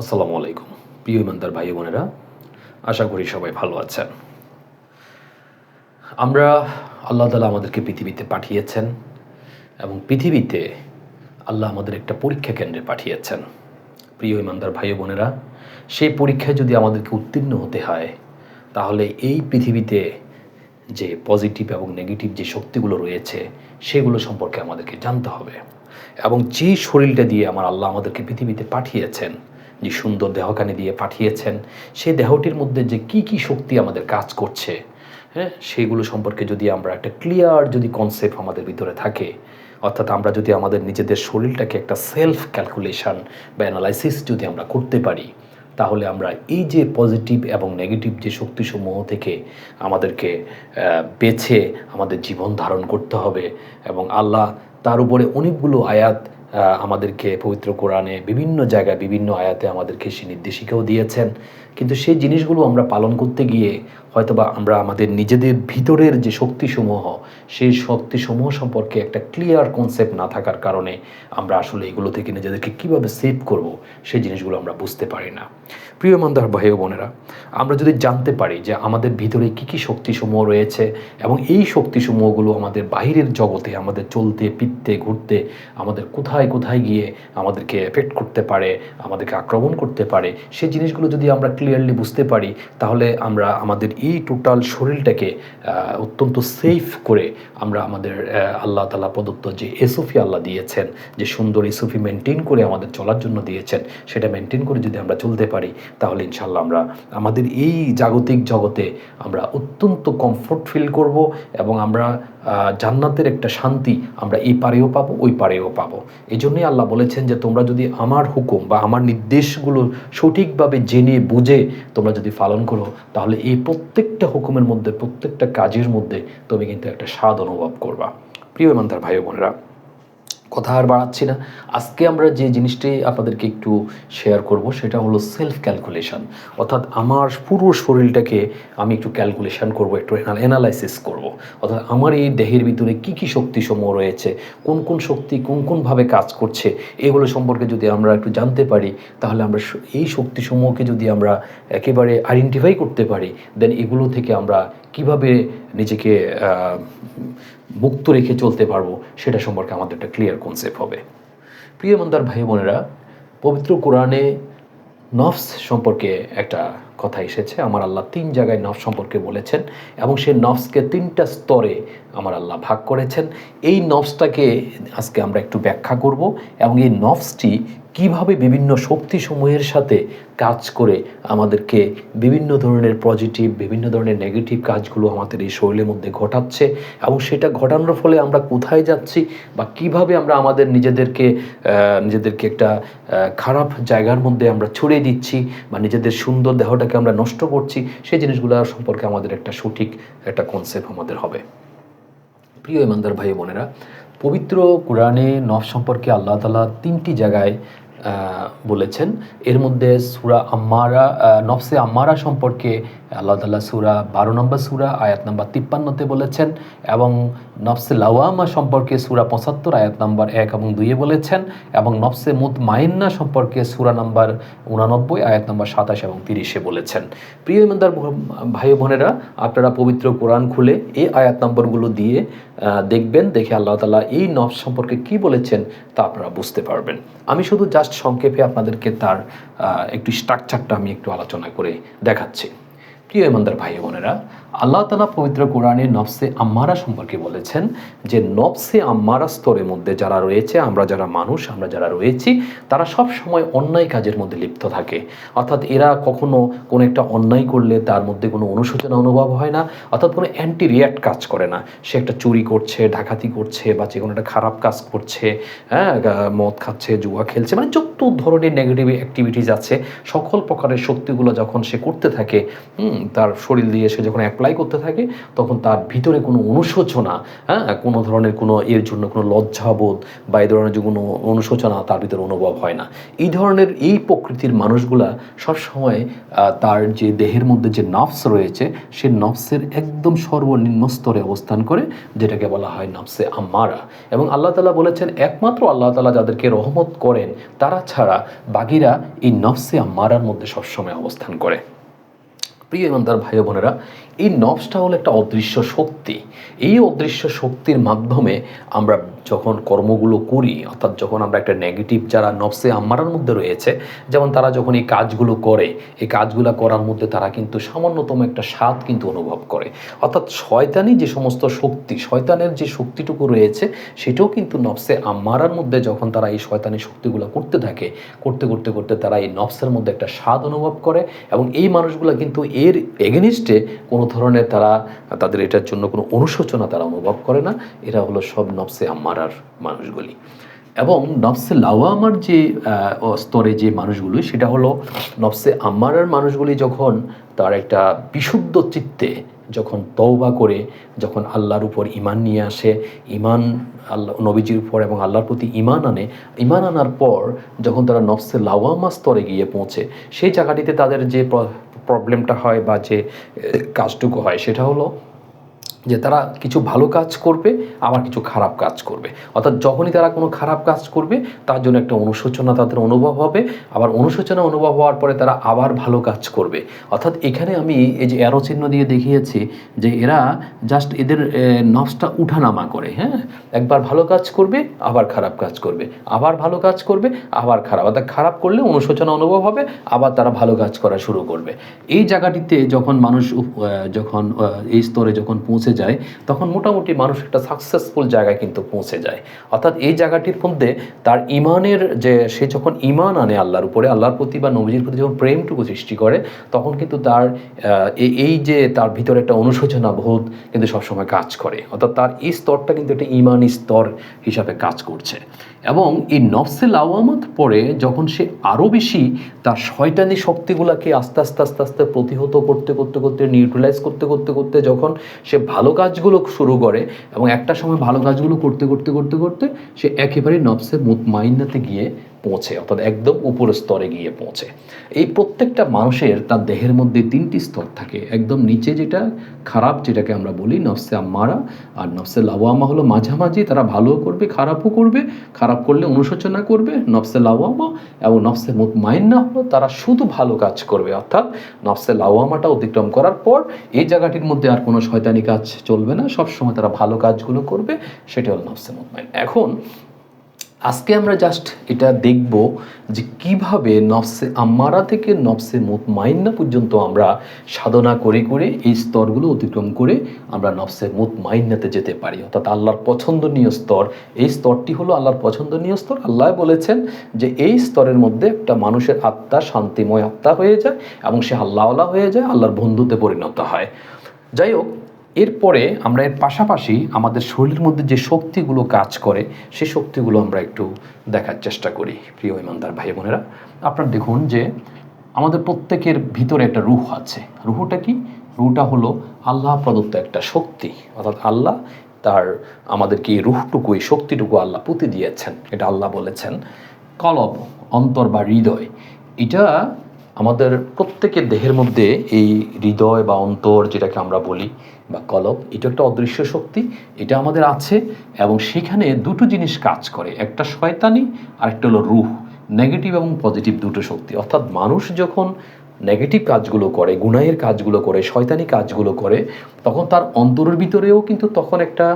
আসসালামু আলাইকুম। প্রিয় ইমানদার ভাই বোনেরা, আশা করি সবাই ভালো আছেন। আমরা আল্লাহ তালা আমাদেরকে পৃথিবীতে পাঠিয়েছেন এবং পৃথিবীতে আল্লাহ আমাদের একটা পরীক্ষা কেন্দ্রে পাঠিয়েছেন। প্রিয় ইমানদার ভাই বোনেরা, সেই পরীক্ষায় যদি আমাদেরকে উত্তীর্ণ হতে হয়, তাহলে এই পৃথিবীতে যে পজিটিভ এবং নেগেটিভ যে শক্তিগুলো রয়েছে, সেগুলো সম্পর্কে আমাদেরকে জানতে হবে। এবং যে শরীরটা দিয়ে আমার আল্লাহ আমাদেরকে পৃথিবীতে পাঠিয়েছেন যে সুন্দর দেহকানি দিয়ে পাঠিয়েছেন, সেই দেহটির মধ্যে যে কি কি শক্তি আমাদের কাজ করছে হ্যাঁ সেইগুলো সম্পর্কে যদি আমরা একটা ক্লিয়ার যদি কনসেপ্ট আমাদের ভিতরে থাকে, অর্থাৎ আমরা যদি আমাদের নিজেদের শরীরটাকে একটা সেলফ ক্যালকুলেশন বা অ্যানালাইসিস যদি আমরা করতে পারি, তাহলে আমরা এই যে পজিটিভ এবং নেগেটিভ যে শক্তিসমূহ থেকে আমাদেরকে বেছে আমাদের জীবন ধারণ করতে হবে এবং আল্লাহ তার উপরে অনেকগুলো আয়াত আমাদেরকে পবিত্র কোরআনে বিভিন্ন জায়গায় বিভিন্ন আয়াতে আমাদেরকে সে নির্দেশিকাও দিয়েছেন। কিন্তু সেই জিনিসগুলো আমরা পালন করতে গিয়ে হয়তোবা আমরা আমাদের নিজেদের ভিতরের যে শক্তিসমূহ, সেই শক্তিসমূহ সম্পর্কে একটা ক্লিয়ার কনসেপ্ট না থাকার কারণে আমরা আসলে এগুলো থেকে নিজেদেরকে কীভাবে সেভ করব, সেই জিনিসগুলো আমরা বুঝতে পারি না। প্রিয় মন্দার ভাই বোনেরা, আমরা যদি জানতে পারি যে আমাদের ভিতরে কী কী শক্তিসমূহ রয়েছে এবং এই শক্তিসমূহগুলো আমাদের বাহিরের জগতে আমাদের চলতে, ফিরতে, ঘুরতে, আমাদের কোথায় কোথায় গিয়ে আমাদেরকে এফেক্ট করতে পারে, আমাদেরকে আক্রমণ করতে পারে, সেই জিনিসগুলো যদি আমরা ক্লিয়ারলি বুঝতে পারি, তাহলে আমরা আমাদের এই টোটাল শরীরটাকে অত্যন্ত সেফ করে আমরা আমাদের আল্লাহ তালা প্রদত্ত যে এসওফি আল্লাহ দিয়েছেন, যে সুন্দর এসওফি মেনটেন করে আমাদের চলার জন্য দিয়েছেন, সেটা মেনটেন করে যদি আমরা চলতে পারি, তাহলে ইনশাল্লাহ আমরা আমাদের এই জাগতিক জগতে আমরা অত্যন্ত কমফোর্ট ফিল করব এবং আমরা জান্নাতের একটা শান্তি আমরা এই পারেও পাবো, ওই পারেও পাবো। এই জন্যই আল্লাহ বলেছেন যে, তোমরা যদি আমার হুকুম বা আমার নির্দেশগুলো সঠিকভাবে জেনে, বুঝে তোমরা যদি পালন করো, তাহলে এই প্রত্যেকটা হুকুমের মধ্যে, প্রত্যেকটা কাজের মধ্যে তুমি কিন্তু একটা স্বাদ অনুভব করবা। প্রিয় ইমানদার ভাই বোনেরা কথা আর বাড়াচ্ছি না। আজকে আমরা যে জিনিসটি আপনাদেরকে একটু শেয়ার করব, সেটা হলো সেলফ ক্যালকুলেশন অর্থাৎ আমার পুরো শরীরটাকে আমি একটু ক্যালকুলেশন করব, একটু অ্যানালাইসিস করব। অর্থাৎ আমার এই দেহের ভিতরে কি কি শক্তিসমূহ রয়েছে, কোন কোন শক্তি কোন কোনভাবে কাজ করছে, এগুলো সম্পর্কে যদি আমরা একটু জানতে পারি, তাহলে আমরা এই শক্তিসমূহকে যদি আমরা একেবারে আইডেন্টিফাই করতে পারি দেন এগুলো থেকে আমরা কীভাবে নিজেকে মুক্ত রেখে চলতে পারব, সেটা সম্পর্কে আমাদের একটা ক্লিয়ার কনসেপ্ট হবে। প্রিয় মন্দার ভাই বোনেরা, পবিত্র কোরআনে নফস সম্পর্কে একটা কথা এসেছে, আমার আল্লাহ তিন জায়গায় নফস সম্পর্কে বলেছেন এবং সেই নফসকে তিনটা স্তরে আমার আল্লাহ ভাগ করেছেন। এই নফসটাকে আজকে আমরা একটু ব্যাখ্যা করব এবং এই নফসটি কীভাবে বিভিন্ন শক্তিসমূহের সাথে কাজ করে আমাদেরকে বিভিন্ন ধরনের পজিটিভ, বিভিন্ন ধরনের নেগেটিভ কাজগুলো আমাদের এই শরীরের মধ্যে ঘটাচ্ছে এবং সেটা ঘটানোর ফলে আমরা কোথায় যাচ্ছি বা কীভাবে আমরা আমাদের নিজেদেরকে নিজেদেরকে একটা খারাপ জায়গার মধ্যে আমরা ছড়িয়ে দিচ্ছি বা নিজেদের সুন্দর দেহটাকে আমরা নষ্ট করছি, সেই জিনিসগুলো সম্পর্কে আমাদের একটা সঠিক একটা কনসেপ্ট আমাদের হবে। প্রিয় ইমানদার ভাই বোনেরা, পবিত্র কোরআনে নফ সম্পর্কে আল্লাহ তালা তিনটি জায়গায় বলেছেন। এর মধ্যে সুরা আম্মারা নফসে আম্মারা সম্পর্কে আল্লাহ তালা সুরা বারো নম্বর সুরা, আয়াত নম্বর তিপ্পান্নতে বলেছেন এবং নফসে লাওয়ামা সম্পর্কে সুরা পঁচাত্তর, আয়াত নম্বর এক এবং দুইয়ে বলেছেন এবং নফসে মুত মাইন্না সম্পর্কে সুরা নম্বর উনানব্বই, আয়াত নম্বর সাতাশ এবং তিরিশে বলেছেন। প্রিয় ইমানদার ভাই বোনেরা, আপনারা পবিত্র কোরআন খুলে এই আয়াত নম্বরগুলো দিয়ে দেখবেন, দেখে আল্লাহ তালা এই নফস সম্পর্কে কি বলেছেন তা আপনারা বুঝতে পারবেন। আমি শুধু জাস্ট সংক্ষেপে আপনাদেরকে তার একটু স্ট্রাকচারটা আমি একটু আলোচনা করে দেখাচ্ছি। প্রিয় ইমানদার ভাই বোনেরা আল্লাহ তালা পবিত্র কোরআনে নফসে আম্মারা সম্পর্কে বলেছেন যে নফসে আম্মারা স্তরের মধ্যে যারা রয়েছে আমরা যারা মানুষ আমরা যারা রয়েছি তারা সব সময় অন্যায় কাজের মধ্যে লিপ্ত থাকে। অর্থাৎ এরা কখনো কোনো একটা অন্যায় করলে তার মধ্যে কোনো অনুশোচনা অনুভব হয় না অর্থাৎ কোনো অ্যান্টি রিয়াক্ট কাজ করে না। সে একটা চুরি করছে ডাকাতি করছে বা যে কোনো একটা খারাপ কাজ করছে হ্যাঁ মদ খাচ্ছে জুয়া খেলছে মানে যত ধরনের নেগেটিভ অ্যাক্টিভিটিস আছে সকল প্রকারের শক্তিগুলো যখন সে করতে থাকে হুম, তার শরীর দিয়ে সে যখন অ্যাপ্লাই করতে থাকে, তখন তার ভিতরে কোনো অনুশোচনা হ্যাঁ কোনো ধরনের কোনো এর জন্য কোনো লজ্জাবোধ বা এই ধরনের যে কোনো অনুশোচনা তার ভিতরে অনুভব হয় না। এই ধরনের এই প্রকৃতির মানুষগুলা সবসময় তার যে দেহের মধ্যে যে নফস রয়েছে, সে নফসের একদম সর্বনিম্ন স্তরে অবস্থান করে, যেটাকে বলা হয় নফসে আম্মারা এবং আল্লাহ তালা বলেছেন, একমাত্র আল্লাহ তালা যাদেরকে রহমত করেন, তারা ছাড়া বাকিরা এই নফসে আম্মারার মধ্যে সবসময় অবস্থান করে। প্রিয় ইমানদার ভাই বোনেরা এই নবসটা হলো একটা অদৃশ্য শক্তি। এই অদৃশ্য শক্তির মাধ্যমে আমরা যখন কর্মগুলো করি, অর্থাৎ যখন আমরা একটা নেগেটিভ যারা নবসে আম্মারার মধ্যে রয়েছে, যেমন তারা যখন এই কাজগুলো করে, এই কাজগুলো করার মধ্যে তারা কিন্তু সামান্যতম একটা স্বাদ কিন্তু অনুভব করে। অর্থাৎ শয়তানি যে সমস্ত শক্তি, শয়তানের যে শক্তিটুকু রয়েছে, সেটাও কিন্তু নবসে আম্মারার মধ্যে যখন তারা এই শয়তানি শক্তিগুলো করতে থাকে, করতে করতে করতে তারা এই নবসের মধ্যে একটা স্বাদ অনুভব করে এবং এই মানুষগুলো কিন্তু এর এগেনিস্টে কোনো ধরনের তারা, তাদের এটার জন্য কোনো অনুশোচনা তারা অনুভব করে না। এরা হলো সব নবসে আম্মারার মানুষগুলি। এবং নফসে লাওয়ামার যে স্তরে যে মানুষগুলি, সেটা হলো নফসে আম্মারার মানুষগুলি যখন তার একটা বিশুদ্ধ চিত্তে যখন তওবা করে, যখন আল্লাহর উপর ইমান নিয়ে আসে ইমান আল্লাহ, নবীজির উপর এবং আল্লাহর প্রতি ইমান আনে ইমান আনার পর যখন তারা নফসে লাওয়ামা স্তরে গিয়ে পৌঁছে, সেই জায়গাটিতে তাদের যে প্রবলেমটা হয় বা যে কাজটুকু হয় সেটা হলো যে তারা কিছু ভালো কাজ করবে, আবার কিছু খারাপ কাজ করবে। অর্থাৎ যখনই তারা কোনো খারাপ কাজ করবে, তার জন্য একটা অনুশোচনা তাদের অনুভব হবে। আবার অনুশোচনা অনুভব হওয়ার পরে তারা আবার ভালো কাজ করবে। অর্থাৎ এখানে আমি এই যে অ্যারো চিহ্ন দিয়ে দেখিয়েছি যে এরা জাস্ট এদের নফসটা উঠানামা করে হ্যাঁ? একবার ভালো কাজ করবে, আবার খারাপ কাজ করবে। আবার ভালো কাজ করবে, আবার খারাপ। অর্থাৎ খারাপ করলে অনুশোচনা অনুভব হবে, আবার তারা ভালো কাজ করা শুরু করবে। এই জায়গাটিতে যখন মানুষ যখন এই স্তরে যখন পৌঁছে যায়, তখন মোটামুটি মানুষ একটা সাকসেসফুল জায়গায় কিন্তু পৌঁছে যায়। অর্থাৎ এই জায়গাটির মধ্যে তার ইমানের যে, সে যখন ইমান আনে আল্লাহর উপরে, আল্লাহর প্রতি বা নবীজির প্রতি যখন প্রেমটুকু সৃষ্টি করে, তখন কিন্তু তার এই যে তার ভিতরে একটা অনুশোচনা বোধ কিন্তু সবসময় কাজ করে। অর্থাৎ তার এই স্তরটা কিন্তু একটা ইমানি স্তর হিসাবে কাজ করছে। এবং এই নফসে লাওয়ামাত পরে যখন সে আরও বেশি তার শয়তানি শক্তিগুলোকে আস্তে আস্তে আস্তে আস্তে প্রতিহত করতে করতে করতে নিউট্রালাইজ করতে করতে করতে যখন সে ভালো কাজগুলো শুরু করে এবং একটা সময় ভালো কাজগুলো করতে করতে করতে করতে সে একেবারে নফসে মুতমাইনাতে গিয়ে পৌঁছে, অর্থাৎ একদম উপরের স্তরে গিয়ে পৌঁছে। এই প্রত্যেকটা মানুষের তার দেহের মধ্যে তিনটি স্তর থাকে। একদম নিচে যেটা খারাপ, যেটাকে আমরা বলি নফসে আম্মারা, আর নফসে লাওয়ামা হলো মাঝামাঝি। তারা ভালো করবে, খারাপও করবে। খারাপ করলে অনুশোচনা করবে, নফসে লাওয়ামা এবং নফসে মুতমাইন্না হলো তারা শুধু ভালো কাজ করবে। অর্থাৎ নফসে লাওয়ামাটা অতিক্রম করার পর এই জায়গাটির মধ্যে আর কোনো শয়তানি কাজ চলবে না। সবসময় তারা ভালো কাজগুলো করবে, সেটা হলো নফসে মুতমাইন এখন আজকে আমরা জাস্ট এটা দেখব যে কীভাবে নফসে আম্মারা থেকে নফসে মুতমাইন্না পর্যন্ত আমরা সাধনা করে করে এই স্তরগুলো অতিক্রম করে আমরা নফসে মুতমাইন্নাতে যেতে পারি। অর্থাৎ আল্লাহর পছন্দনীয় স্তর। এই স্তরটি হলো আল্লাহর পছন্দনীয় স্তর। আল্লাহ বলেছেন যে এই স্তরের মধ্যে একটা মানুষের আত্মা, শান্তিময় আত্মা হয়ে যায় এবং সে আল্লাহওয়ালা হয়ে যায়, আল্লাহর বন্ধুতে পরিণত হয়। যাই হোক এরপরে আমরা এর পাশাপাশি আমাদের শরীরের মধ্যে যে শক্তিগুলো কাজ করে, সে শক্তিগুলো আমরা একটু দেখার চেষ্টা করি, প্রিয় ইমানদার ভাই বোনেরা। আপনারা দেখুন যে আমাদের প্রত্যেকের ভিতরে একটা রুহ আছে। রুহটা কি? রুহটা হলো আল্লাহ প্রদত্ত একটা শক্তি। অর্থাৎ আল্লাহ তার আমাদেরকে এই রুহটুকু, এই শক্তিটুকু আল্লাহ পুঁতে দিয়েছেন। এটা আল্লাহ বলেছেন। কলব, অন্তর বা হৃদয়, এটা আমাদের প্রত্যেকের দেহের মধ্যে এই হৃদয় বা অন্তর যেটাকে আমরা বলি, বা কলব, এটা একটা অদৃশ্য শক্তি, এটা আমাদের আছে এবং সেখানে দুটো জিনিস কাজ করে, একটা শয়তানি আর একটা হলো রুহ নেগেটিভ এবং পজিটিভ দুটো শক্তি। অর্থাৎ মানুষ যখন নেগেটিভ কাজগুলো করে, গুনাহের কাজগুলো করে, শয়তানি কাজগুলো করে, তখন তার অন্তরের ভিতরেও কিন্তু তখন একটা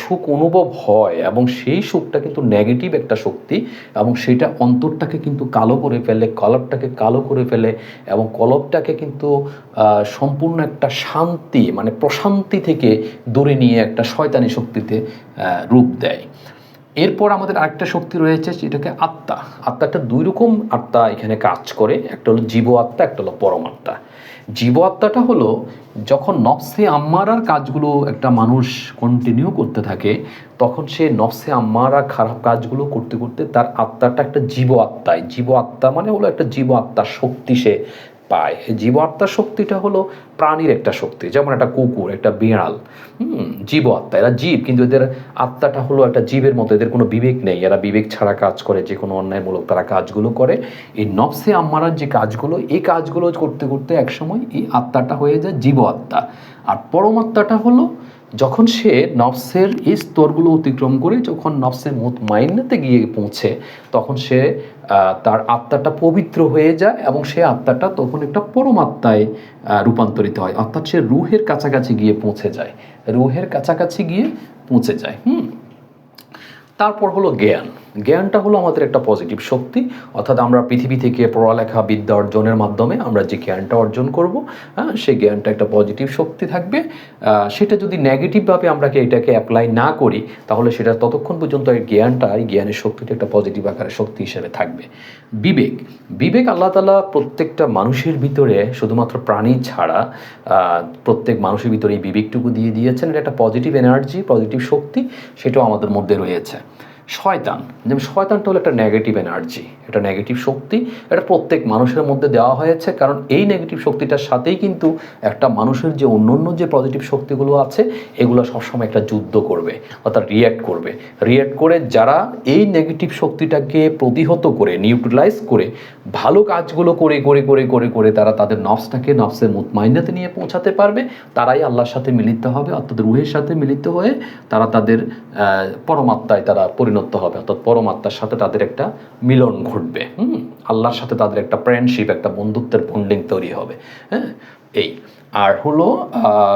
সুখ অনুভব হয় এবং সেই সুখটা কিন্তু নেগেটিভ একটা শক্তি এবং সেটা অন্তরটাকে কিন্তু কালো করে ফেলে কলবটাকে কালো করে ফেলে এবং কলবটাকে কিন্তু সম্পূর্ণ একটা শান্তি মানে প্রশান্তি থেকে দূরে নিয়ে একটা শয়তানি শক্তিতে রূপ দেয়। এরপর আমাদের আরেকটা শক্তি রয়েছে সেটাকে আত্মা। আত্মাটা দুই রকম আত্মা এখানে কাজ করে, একটা হলো জীব আত্মা, একটা হলো পরমাত্মা জীব আত্মাটা হলো যখন নফসে আম্মারার কাজগুলো একটা মানুষ কন্টিনিউ করতে থাকে, তখন সে নফসে আম্মারা খারাপ কাজগুলো করতে করতে তার আত্মাটা একটা জীব আত্মায় জীব আত্মা মানে হলো একটা জীব আত্মার শক্তি সে। পায়। এই জীব আত্মার শক্তিটা হলো প্রাণীর একটা শক্তি, যেমন একটা কুকুর, একটা বিড়াল। হুম জীব আত্মা এরা জীব, কিন্তু এদের আত্মাটা হলো একটা জীবের মতো, এদের কোনো বিবেক নেই। এরা বিবেক ছাড়া কাজ করে, যে কোনো অন্যায়মূলক তারা কাজগুলো করে। এই নফসে আম্মারার যে কাজগুলো, এই কাজগুলো করতে করতে একসময় এই আত্মাটা হয়ে যায় জীব আত্মা আর পরমাত্মাটা হলো যখন সে নফসের এই স্তরগুলো অতিক্রম করে যখন নফসের মত মাইন্যতে গিয়ে পৌঁছে, তখন সে তার আত্মাটা পবিত্র হয়ে যায় এবং সে আত্মাটা তখন একটা পরমাত্মায় রূপান্তরিত হয়। অর্থাৎ সে রুহের কাছাকাছি গিয়ে পৌঁছে যায়। রুহের কাছাকাছি গিয়ে পৌঁছে যায়। হুম? তারপর হলো জ্ঞান। জ্ঞানটা হলো আমাদের একটা পজিটিভ শক্তি, অর্থাৎ আমরা পৃথিবী থেকে পড়ালেখা, বিদ্যা অর্জনের মাধ্যমে আমরা যে জ্ঞানটা অর্জন করব হ্যাঁ সেই জ্ঞানটা একটা পজিটিভ শক্তি থাকবে। সেটা যদি নেগেটিভভাবে আমরা এটাকে অ্যাপ্লাই না করি, তাহলে সেটা ততক্ষণ পর্যন্ত এই জ্ঞানটা, এই জ্ঞানের শক্তিটা একটা পজিটিভ আকারে শক্তি হিসেবে থাকবে। বিবেক বিবেক আল্লাহ তালা প্রত্যেকটা মানুষের ভিতরে শুধুমাত্র প্রাণী ছাড়া প্রত্যেক মানুষের ভিতরে এই বিবেকটুকু দিয়ে দিয়েছেন। এটা একটা পজিটিভ এনার্জি পজিটিভ শক্তি, সেটাও আমাদের মধ্যে রয়েছে। শয়তান। যেমন শয়তানটা হলো একটা নেগেটিভ এনার্জি এটা নেগেটিভ শক্তি। এটা প্রত্যেক মানুষের মধ্যে দেওয়া হয়েছে। কারণ এই নেগেটিভ শক্তিটার সাথেই কিন্তু একটা মানুষের যে অন্য অন্য যে পজিটিভ শক্তিগুলো আছে, এগুলো সবসময় একটা যুদ্ধ করবে অর্থাৎ রিয়্যাক্ট করবে। রিয়্যাক্ট করে যারা এই নেগেটিভ শক্তিটাকে প্রতিহত করে নিউট্রালাইজ করে, ভালো কাজগুলো করে করে করে করে করে তারা তাদের নফসটাকে নফসের মুতমাইনাতে নিয়ে পৌঁছাতে পারবে। তারাই আল্লাহর সাথে মিলিত হবে অর্থাৎ রুহের সাথে মিলিত হয়ে তারা তাদের পরমাত্মায় তারা পরিণত হবে, অর্থাৎ পরমাত্মার সাথে তাদের একটা মিলন ঘটবে। হুম, আল্লাহর সাথে তাদের একটা ফ্রেন্ডশিপ একটা বন্ধুত্বের বন্ডিং তৈরি হবে। হ্যাঁ এই। আর হলো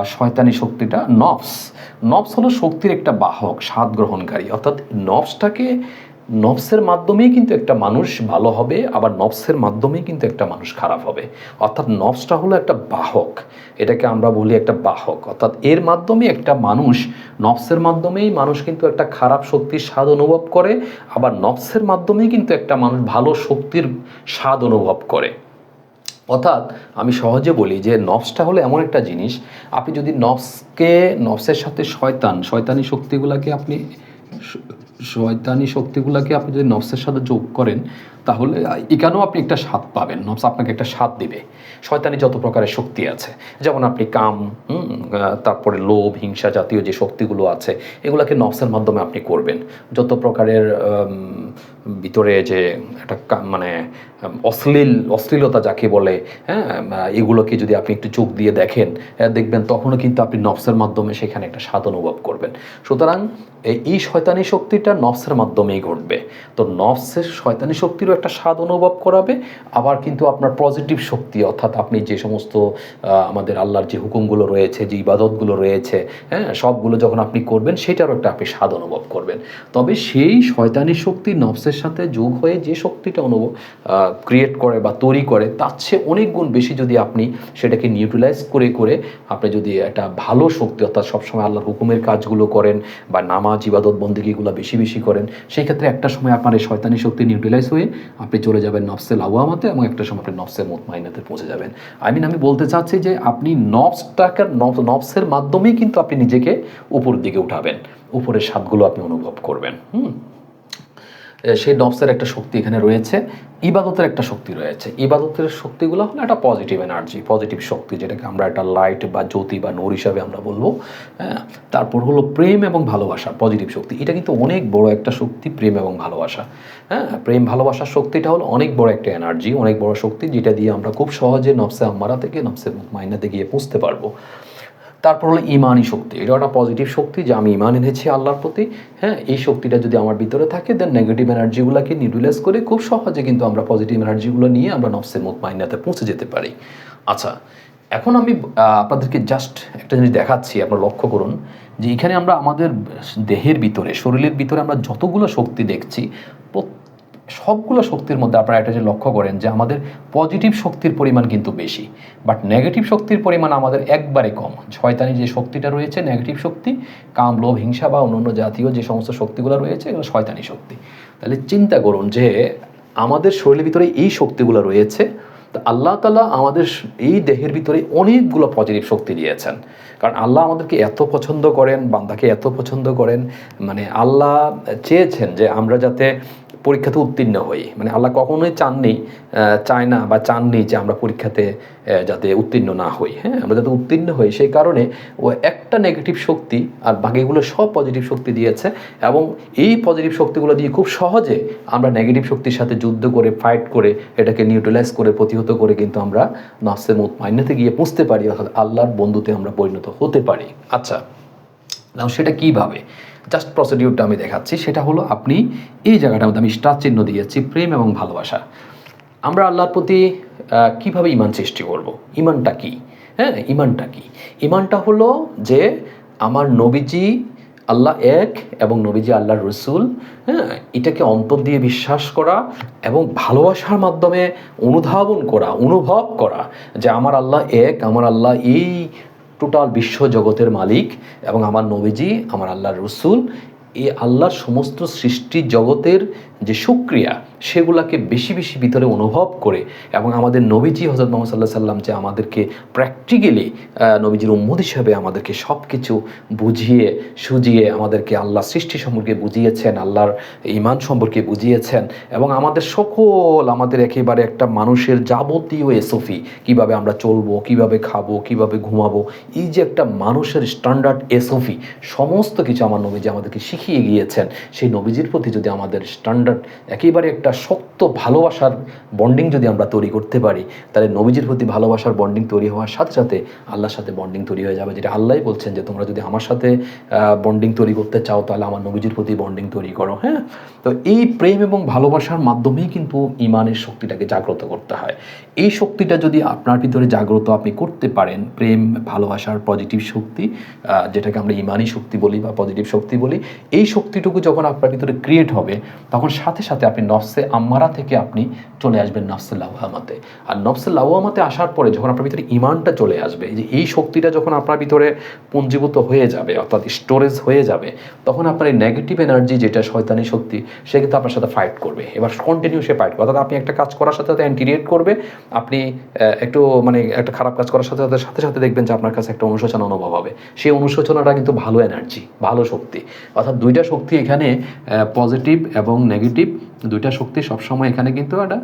শয়তানি শক্তিটা নফস। নফস হলো শক্তির একটা বাহক, স্বাদ গ্রহণকারী। অর্থাৎ নফসটাকে নফসের মাধ্যমেই কিন্তু একটা মানুষ ভালো হবে, আবার নফসের মাধ্যমেই কিন্তু একটা মানুষ খারাপ হবে। অর্থাৎ নফসটা হলো একটা বাহক, এটাকে আমরা বলি একটা বাহক। অর্থাৎ এর মাধ্যমে একটা মানুষ, নফসের মাধ্যমেই মানুষ কিন্তু একটা খারাপ শক্তির স্বাদ অনুভব করে, আবার নফসের মাধ্যমেই কিন্তু একটা মানুষ ভালো শক্তির স্বাদ অনুভব করে। অর্থাৎ আমি সহজে বলি যে নফসটা হলো এমন একটা জিনিস, আপনি যদি নফসকে, নফসের সাথে শয়তান, শয়তানি শক্তিগুলোকে আপনি শয়তানি শক্তিগুলোকে আপনি যদি নফসের সাথে যোগ করেন তাহলে এখানেও আপনি একটা স্বাদ পাবেন। নফস আপনাকে একটা স্বাদ দিবে। শয়তানি যত প্রকারের শক্তি আছে, যেমন আপনি কাম তারপরে লোভ, হিংসা জাতীয় যে শক্তিগুলো আছে, এগুলোকে নফসের মাধ্যমে আপনি করবেন। যত প্রকারের ভিতরে যে একটা মানে অশ্লীল, অশ্লীলতা যাকে বলে হ্যাঁ এগুলোকে যদি আপনি একটু চোখ দিয়ে দেখেন দেখবেন তখনও কিন্তু আপনি নফসের মাধ্যমে সেখানে একটা স্বাদ অনুভব করবেন। সুতরাং, এই- শয়তানি শক্তিটা নফসের মাধ্যমেই ঘটবে। তো নফসের শয়তানি শক্তিরও একটা স্বাদ অনুভব করাবে, আবার কিন্তু আপনার পজিটিভ শক্তি, অর্থাৎ আপনি যে সমস্ত আমাদের আল্লাহর যে হুকুমগুলো রয়েছে, যে ইবাদতগুলো রয়েছে হ্যাঁ সবগুলো যখন আপনি করবেন, সেটারও একটা আপনি স্বাদ অনুভব করবেন। তবে সেই শয়তানি শক্তি নফসের সাথে যোগ হয়ে যে শক্তিটা অনুভব ক্রিয়েট করে বা তৈরি করে, তার চেয়ে অনেক গুণ বেশি যদি আপনি সেটাকে নিউট্রালাইজ করে করে আপনি যদি একটা ভালো শক্তি, অর্থাৎ সবসময় আল্লাহর হুকুমের কাজগুলো করেন বা নামাজ, ইবাদত, বন্দিগিগুলো বেশি বেশি করেন, সেই ক্ষেত্রে একটা সময় আপনার এই শয়তানি শক্তি নিউট্রালাইজ হয়ে আপনি চলে যাবেন নফসেল আওয়ামাতে এবং একটা সময় আপনি নফসের মুতমাইনাতে পৌঁছে যাবেন। আই মিন আমি বলতে চাচ্ছি যে আপনি নফসটাকে, নফ- নফসের মাধ্যমেই কিন্তু আপনি নিজেকে উপর দিকে উঠাবেন। উপরের স্বাদগুলো আপনি অনুভব করবেন। হুম? সেই নফসের একটা শক্তি এখানে রয়েছে, ইবাদতের একটা শক্তি রয়েছে। ইবাদতের শক্তিগুলো হলো একটা পজিটিভ এনার্জি পজিটিভ শক্তি, যেটাকে আমরা একটা লাইট বা জ্যোতি বা নূর হিসাবে আমরা বলব। তারপর হলো প্রেম এবং ভালোবাসা পজিটিভ শক্তি। এটা কিন্তু অনেক বড় একটা শক্তি, প্রেম এবং ভালোবাসা। হ্যাঁ প্রেম ভালোবাসার শক্তিটা হলো অনেক বড় একটা এনার্জি অনেক বড় শক্তি, যেটা দিয়ে আমরা খুব সহজে নফসে আম্মারা থেকে নফসে মাইনাতে গিয়ে পুষতে পারব। তারপর হলো ইমানই শক্তি। এটা একটা পজিটিভ শক্তি যে আমি ইমান এনেছি আল্লাহর প্রতি। হ্যাঁ এই শক্তিটা যদি আমার ভিতরে থাকে দেন নেগেটিভ এনার্জিগুলোকে নিউট্রালাইজ করে খুব সহজে কিন্তু আমরা পজিটিভ এনার্জিগুলো নিয়ে আমরা নফসের মুখ মাইনাতে পৌঁছে যেতে পারি। আচ্ছা এখন আমি আপনাদেরকে জাস্ট একটা জিনিস দেখাচ্ছি, আপনারা লক্ষ্য করুন, যে এখানে আমরা আমাদের দেহের ভিতরে, শরীরের ভিতরে আমরা যতগুলো শক্তি দেখছি সবগুলো শক্তির মধ্যে আপনারা একটা যে লক্ষ্য করেন যে আমাদের পজিটিভ শক্তির পরিমাণ কিন্তু বেশি বাট নেগেটিভ শক্তির পরিমাণ আমাদের একবারে কম। শয়তানি যে শক্তিটা রয়েছে নেগেটিভ শক্তি, কাম, লোভ, হিংসা বা অন্যান্য জাতীয় যে সমস্ত শক্তিগুলো রয়েছে, এগুলো শয়তানি শক্তি। তাহলে চিন্তা করুন যে আমাদের শরীরের ভিতরে এই শক্তিগুলো রয়েছে, তো আল্লাহ তালা আমাদের এই দেহের ভিতরে অনেকগুলো পজিটিভ শক্তি দিয়েছেন। কারণ আল্লাহ আমাদেরকে এত পছন্দ করেন, বান্দাকে এত পছন্দ করেন মানে আল্লাহ চেয়েছেন যে আমরা যাতে পরীক্ষাতে উত্তীর্ণ হই। মানে আল্লাহ কখনোই চাননি চায় না বা চাননি যে আমরা পরীক্ষাতে যাতে উত্তীর্ণ না হই। হ্যাঁ আমরা যাতে উত্তীর্ণ হই, সেই কারণে ও একটা নেগেটিভ শক্তি আর বাকিগুলো সব পজিটিভ শক্তি দিয়েছে এবং এই পজিটিভ শক্তিগুলো দিয়ে খুব সহজে আমরা নেগেটিভ শক্তির সাথে যুদ্ধ করে ফাইট করে, এটাকে নিউট্রালাইজ করে, প্রতিহত করে কিন্তু আমরা নফসের মুখ মাইনাতে গিয়ে পুষতে পারি, অর্থাৎ আল্লাহর বন্ধুতে আমরা পরিণত হতে পারি। আচ্ছা সেটা কীভাবে? জাস্ট প্রসিডিউরটা আমি দেখাচ্ছি, সেটা হলো আপনি এই জায়গাটার মধ্যে আমি স্টার চিহ্ন দিয়েছি, প্রেম এবং ভালোবাসা। আমরা আল্লাহর প্রতি কীভাবে ইমান সৃষ্টি করব? ইমানটা কি? হ্যাঁ ইমানটা কি? ইমানটা হলো যে আমার নবীজি আল্লাহ এক এবং নবীজি আল্লাহর রসুল হ্যাঁ এটাকে অন্তর দিয়ে বিশ্বাস করা এবং ভালোবাসার মাধ্যমে অনুধাবন করা, অনুভব করা যে আমার আল্লাহ এক, আমার আল্লাহ এই টোটাল বিশ্ব জগতের মালিক এবং আমার নবীজি, আমার আল্লাহর রসুল, এই আল্লাহর সমস্ত সৃষ্টি জগতের যে সুক্রিয়া, সেগুলাকে বেশি বেশি ভিতরে অনুভব করে এবং আমাদের নবীজি হজরত মোহাম্মদ সাল্লাহ সাল্লাম যে আমাদেরকে প্র্যাকটিক্যালি নবীজির উম্মদ হিসাবে আমাদেরকে সব কিছু বুঝিয়ে, সুজিয়ে আমাদেরকে আল্লাহ সৃষ্টি সম্পর্কে বুঝিয়েছেন, আল্লাহর ইমান সম্পর্কে বুঝিয়েছেন এবং আমাদের সকল, আমাদের একেবারে একটা মানুষের যাবতীয় এসওফি কীভাবে আমরা চলবো, কীভাবে খাব, কীভাবে ঘুমাবো, এই যে একটা মানুষের স্ট্যান্ডার্ড এসওফি সমস্ত কিছু আমার নবীজি আমাদেরকে শিখিয়ে গিয়েছেন। সেই নবীজির প্রতি যদি আমাদের স্ট্যান্ডার্ড একেবারে একটা শক্ত ভালোবাসার বন্ডিং যদি আমরা তৈরি করতে পারি, তাহলে নবীজির প্রতি ভালোবাসার বন্ডিং তৈরি হওয়ার সাথে সাথে আল্লাহর সাথে বন্ডিং তৈরি হয়ে যাবে, যেটা আল্লাহ বলছেন যে তোমরা যদি আমার সাথে বন্ডিং তৈরি করতে চাও, তাহলে আমার নবীজির প্রতি বন্ডিং তৈরি করো হ্যাঁ? তো এই প্রেম এবং ভালোবাসার মাধ্যমেই কিন্তু ইমানের শক্তিটাকে জাগ্রত করতে হয়। এই শক্তিটা যদি আপনার ভিতরে জাগ্রত আপনি করতে পারেন, প্রেম, ভালোবাসার পজিটিভ শক্তি যেটাকে আমরা ইমানি শক্তি বলি বা পজিটিভ শক্তি বলি, এই শক্তিটুকু যখন আপনার ভিতরে ক্রিয়েট হবে, তখন সাথে সাথে আপনি নফসে আম্মারা থেকে আপনি চলে আসবেন নফসে লাউহামাতে আর নফসে লাউহামাতে আসার পরে যখন আপনার ভিতরে ইমানটা চলে আসবে যে এই শক্তিটা যখন আপনার ভিতরে পুঞ্জীভূত হয়ে যাবে, অর্থাৎ স্টোরেজ হয়ে যাবে, তখন আপনার এই নেগেটিভ এনার্জি যেটা শয়তানি শক্তি, সে কিন্তু আপনার সাথে ফাইট করবে। এবার কন্টিনিউ সে ফাইট করবে। অর্থাৎ আপনি একটা কাজ করার সাথে সাথে অ্যান্টিরিয়েট করবে আপনি একটু মানে একটা খারাপ কাজ করার সাথে সাথে সাথে সাথে দেখবেন যে আপনার কাছে একটা অনুশোচনা অনুভব হবে। সেই অনুশোচনাটা কিন্তু ভালো এনার্জি ভালো শক্তি। অর্থাৎ দুইটা শক্তি এখানে পজিটিভ এবং নেগেটিভ দুইটা শক্তি সবসময় এখানে কিন্তু একটা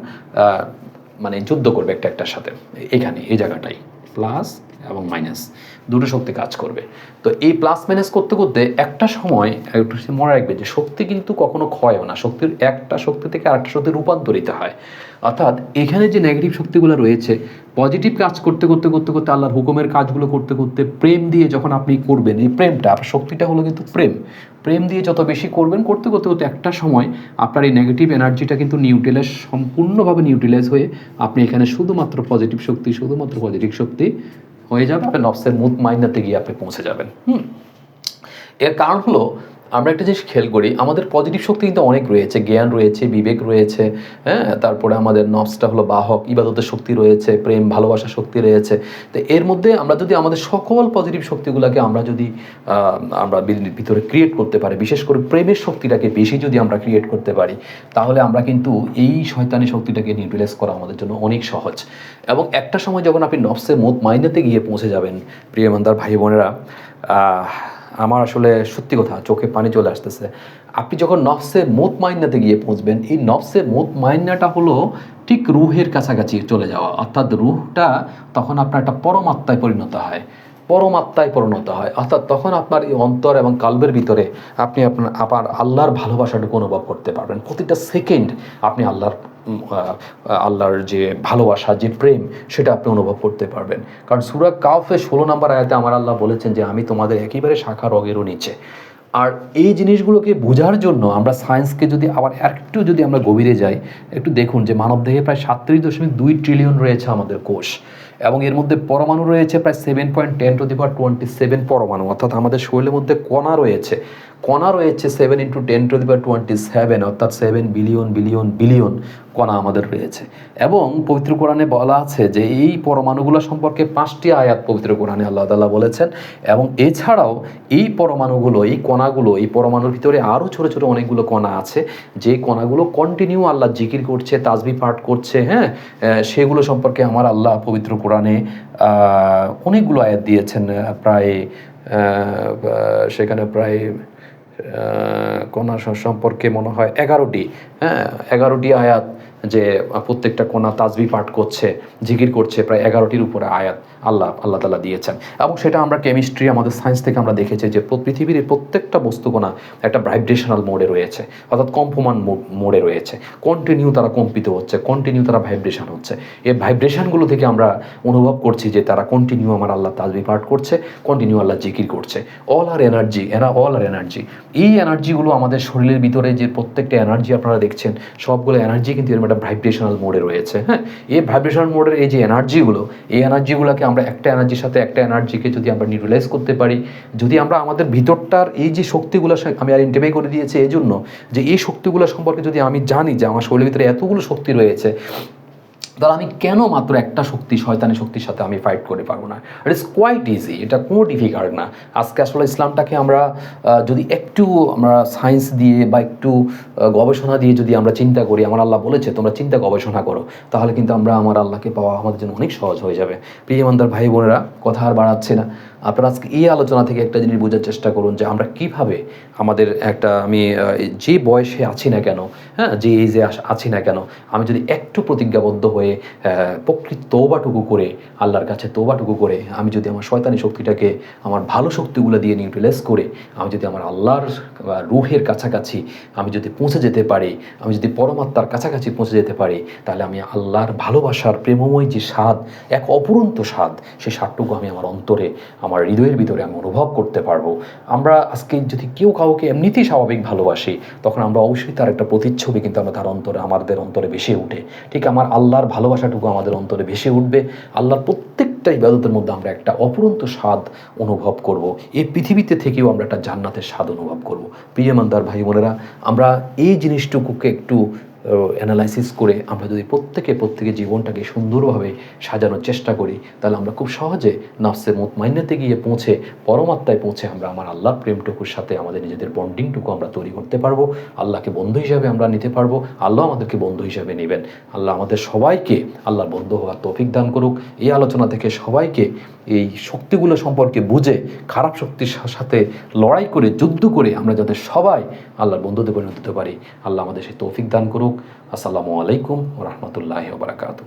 মানে যুদ্ধ করবে একটা একটার সাথে। এখানে, এই জায়গাটাই। প্লাস এবং মাইনাস দুটো শক্তি কাজ করবে। তো এই প্লাস মাইনাস করতে করতে একটা সময় একটু মনে রাখবে যে শক্তি কিন্তু কখনো ক্ষয় হয় না। শক্তির একটা শক্তি থেকে আরেকটা শক্তি রূপান্তরিত হয়। অর্থাৎ এখানে যে নেগেটিভ শক্তিগুলো রয়েছে পজিটিভ কাজ করতে করতে করতে করতে আল্লাহর হুকুমের কাজগুলো করতে করতে প্রেম দিয়ে যখন আপনি করবেন, এই প্রেমটা, আপনার শক্তিটা হলো কিন্তু প্রেম। প্রেম দিয়ে যত বেশি করবেন, করতে করতে করতে একটা সময় আপনার এই নেগেটিভ এনার্জিটা কিন্তু নিউট্রিলাইজ সম্পূর্ণভাবে নিউট্রিলাইজ হয়ে আপনি এখানে শুধুমাত্র পজিটিভ শক্তি, শুধুমাত্র পজিটিভ শক্তি হয়ে যাবে নফসের মুদ মাইনাতে গিয়ে আপনি পৌঁছে যাবেন। হুম। এর কারণ হলো আমরা একটা জিনিস খেয়াল করি, আমাদের পজিটিভ শক্তি কিন্তু অনেক রয়েছে, জ্ঞান রয়েছে, বিবেক রয়েছে হ্যাঁ তারপরে আমাদের নফসটা হলো বাহক, ইবাদতের শক্তি রয়েছে, প্রেম ভালোবাসা শক্তি রয়েছে। তো এর মধ্যে আমরা যদি আমাদের সকল পজিটিভ শক্তিগুলোকে আমরা যদি আমরা ভিতরে ক্রিয়েট করতে পারি, বিশেষ করে প্রেমের শক্তিটাকে বেশি যদি আমরা ক্রিয়েট করতে পারি, তাহলে আমরা কিন্তু এই শয়তানি শক্তিটাকে নিউট্রিলাইজ করা আমাদের জন্য অনেক সহজ। এবং একটা সময় যখন আপনি নফসের মুদ মাইনাতে গিয়ে পৌঁছে যাবেন, প্রিয় ইমানদার ভাই বোনেরা আমার আসলে সত্যি কথা, চোখে পানি চলে আসতেছে। আপনি যখন নফসে মুত মাইনাতে গিয়ে পৌঁছবেন, এই নফসে মুত মাইনাটা হলো ঠিক রুহের কাছাকাছি চলে যাওয়া। অর্থাৎ রুহটা তখন আপনার একটা পরমাত্মায় পরিণত হয়। পরমাত্মায় পরিণত হয়। অর্থাৎ তখন আপনার এই অন্তর এবং কালবের ভিতরে আপনি আপনার, আবার আল্লাহর ভালোবাসাটুকু অনুভব করতে পারবেন। প্রতিটা সেকেন্ড আপনি আল্লাহর আল্লাহর যে ভালোবাসা, যে প্রেম, সেটা আপনি অনুভব করতে পারবেন। কারণ সুরা কাউফে ষোলো নম্বর আয়াতে আমার আল্লাহ বলেছেন যে, আমি তোমাদের একেবারে শাখা রগেরও নিচে। আর এই জিনিসগুলোকে বোঝার জন্য আমরা সায়েন্সকে যদি আবার একটু যদি আমরা গভীরে যাই, একটু দেখুন যে মানবদেহে প্রায় সাতত্রিশ দশমিক দুই ট্রিলিয়ন রয়েছে আমাদের কোষ। এবং এর মধ্যে পরমাণু রয়েছে প্রায় seven point ten to the twenty seven পরমাণু, অর্থাৎ আমাদের শরীরের মধ্যে কণা রয়েছে। কণা রয়েছে seven into ten to the power twenty seven অর্থাৎ সেভেন বিলিয়ন বিলিয়ন বিলিয়ন কণা আমাদের রয়েছে। এবং পবিত্র কোরআনে বলা আছে যে এই পরমাণুগুলো সম্পর্কে পাঁচটি আয়াত পবিত্র কোরআনে আল্লাহ তাল্লাহ বলেছেন। এবং এছাড়াও এই পরমাণুগুলো, এই কণাগুলো, এই পরমাণুর ভিতরে আরও ছোট ছোট অনেকগুলো কণা আছে। যে কণাগুলো কন্টিনিউ আল্লাহ জিকির করছে তাজবি পাঠ করছে হ্যাঁ সেগুলো সম্পর্কে আমার আল্লাহ পবিত্র কোরআনে অনেকগুলো আয়াত দিয়েছেন প্রায় সেখানে প্রায় স- সম্পর্কে মনে হয় এগারোটি হ্যাঁ এগারোটি আয়াত। যে প্রত্যেকটা কোনা তাজবি পাঠ করছে, জিকির করছে প্রায় এগারোটির উপরে আয়াত আল্লাহ আল্লাহ তালা দিয়েছেন। এবং সেটা আমরা কেমিস্ট্রি আমাদের সায়েন্স থেকে আমরা দেখেছি যে পৃথিবীর প্রত্যেকটা বস্তুকণা একটা ভাইব্রেশনাল মোডে রয়েছে, অর্থাৎ কম্পমান মোডে রয়েছে। কন্টিনিউ তারা কম্পিত হচ্ছে কন্টিনিউ তারা ভাইব্রেশন হচ্ছে। এই ভাইব্রেশনগুলো থেকে আমরা অনুভব করছি যে, তারা কন্টিনিউ আমার আল্লাহ তাজবি পাঠ করছে কন্টিনিউ আল্লাহ জিকির করছে। অল আর এনার্জি এরা অল আর এনার্জি এই এনার্জিগুলো আমাদের শরীরের ভিতরে যে প্রত্যেকটা এনার্জি আপনারা দেখছেন, সবগুলো এনার্জি কিন্তু এরকম একটা ভাইব্রেশনাল মোডে রয়েছে হ্যাঁ? এই ভাইব্রেশনাল মোডের এই যে এনার্জিগুলো এই এনার্জিগুলোকে আমরা একটা এনার্জির সাথে একটা এনার্জিকে যদি আমরা নিউট্রালাইজ করতে পারি, যদি আমরা আমাদের ভিতরটার এই যে শক্তিগুলো আমি আইডেন্টিফাই করে দিয়েছি এই জন্য, যে এই শক্তিগুলো সম্পর্কে যদি আমি জানি যে আমার শরীরের ভিতরে এতগুলো শক্তি রয়েছে তাহলে আমি কেন মাত্র একটা শক্তি, শয়তানি শক্তির সাথে আমি ফাইট করে পারব না? ইট ইস কোয়াইট ইজি এটা কোনো ডিফিকাল্ট না। আজকে আসলে ইসলামটাকে আমরা যদি একটু আমরা সায়েন্স দিয়ে বা একটু গবেষণা দিয়ে যদি আমরা চিন্তা করি, আমার আল্লাহ বলেছে, তোমরা চিন্তা গবেষণা করো, তাহলে কিন্তু আমরা আমার আল্লাহকে পাওয়া আমাদের জন্য অনেক সহজ হয়ে যাবে। প্রিয় ইমানদার ভাই বোনেরা কথা আর বাড়াচ্ছে না। আপনারা আজকে এই আলোচনা থেকে একটা জিনিস বোঝার চেষ্টা করুন যে আমরা কীভাবে আমাদের একটা, আমি যে বয়সে আছি না কেন হ্যাঁ যে এজে আছি না কেন, আমি যদি একটু প্রতিজ্ঞাবদ্ধ হয়ে প্রকৃত তৌবাটুকু করে, আল্লাহর কাছে তৌবাটুকু করে, আমি যদি আমার শয়তানি শক্তিটাকে, আমার ভালো শক্তিগুলো দিয়ে নিউট্রিলাইজ করে, আমি যদি আমার আল্লাহর রুহের কাছাকাছি, আমি যদি পৌঁছে যেতে পারি, আমি যদি পরমাত্মার কাছাকাছি পৌঁছে যেতে পারি, তাহলে আমি আল্লাহর ভালোবাসার প্রেমময় যে স্বাদ, এক অপুরন্ত স্বাদ সেই স্বাদটুকু আমি আমার অন্তরে, আমার হৃদয়ের ভিতরে আমি অনুভব করতে পারব। আমরা আজকে যদি কেউ কাউকে এমনিতেই স্বাভাবিক ভালোবাসি, তখন আমরা অবশ্যই তার একটা প্রতিচ্ছবি কিন্তু আমরা তার অন্তরে, আমাদের অন্তরে ভেসে উঠে। ঠিক আমার আল্লাহর ভালোবাসাটুকু আমাদের অন্তরে ভেসে উঠবে। আল্লাহর প্রত্যেকটা ইবাদতের মধ্যে আমরা একটা অপুরন্ত স্বাদ অনুভব করব। এই পৃথিবীতে থেকেও আমরা একটা জান্নাতের স্বাদ অনুভব করব। প্রিয়মানদার ভাই বোনেরা, আমরা এই জিনিসটুকুকে একটু অ্যানালাইসিস করে আমরা যদি প্রত্যেকে প্রত্যেকে জীবনটাকে সুন্দরভাবে সাজানোর চেষ্টা করি, তাহলে আমরা খুব সহজে নাফসের মুতমাইনাতে গিয়ে পৌঁছে, পরমাত্মায় পৌঁছে আমরা আমার আল্লাহর প্রেমটুকুর সাথে আমাদের নিজেদের বন্ডিংটুকু আমরা তৈরি করতে পারব। আল্লাহকে বন্ধু হিসাবে আমরা নিতে পারব। আল্লাহ আমাদেরকে বন্ধু হিসাবে নেবেন। আল্লাহ আমাদের সবাইকে আল্লাহর বন্ধু হওয়ার তৌফিক দান করুক। এই আলোচনা থেকে সবাইকে এই শক্তিগুলো সম্পর্কে বুঝে, খারাপ শক্তির সাথে লড়াই করে, যুদ্ধ করে আমরা যাতে সবাই আল্লাহর বন্ধুতে পরিণত হতে পারি। আল্লাহ আমাদের সেই তৌফিক দান করুক। আসসালামু আলাইকুম রহমতুল্লাহ বারাকাতু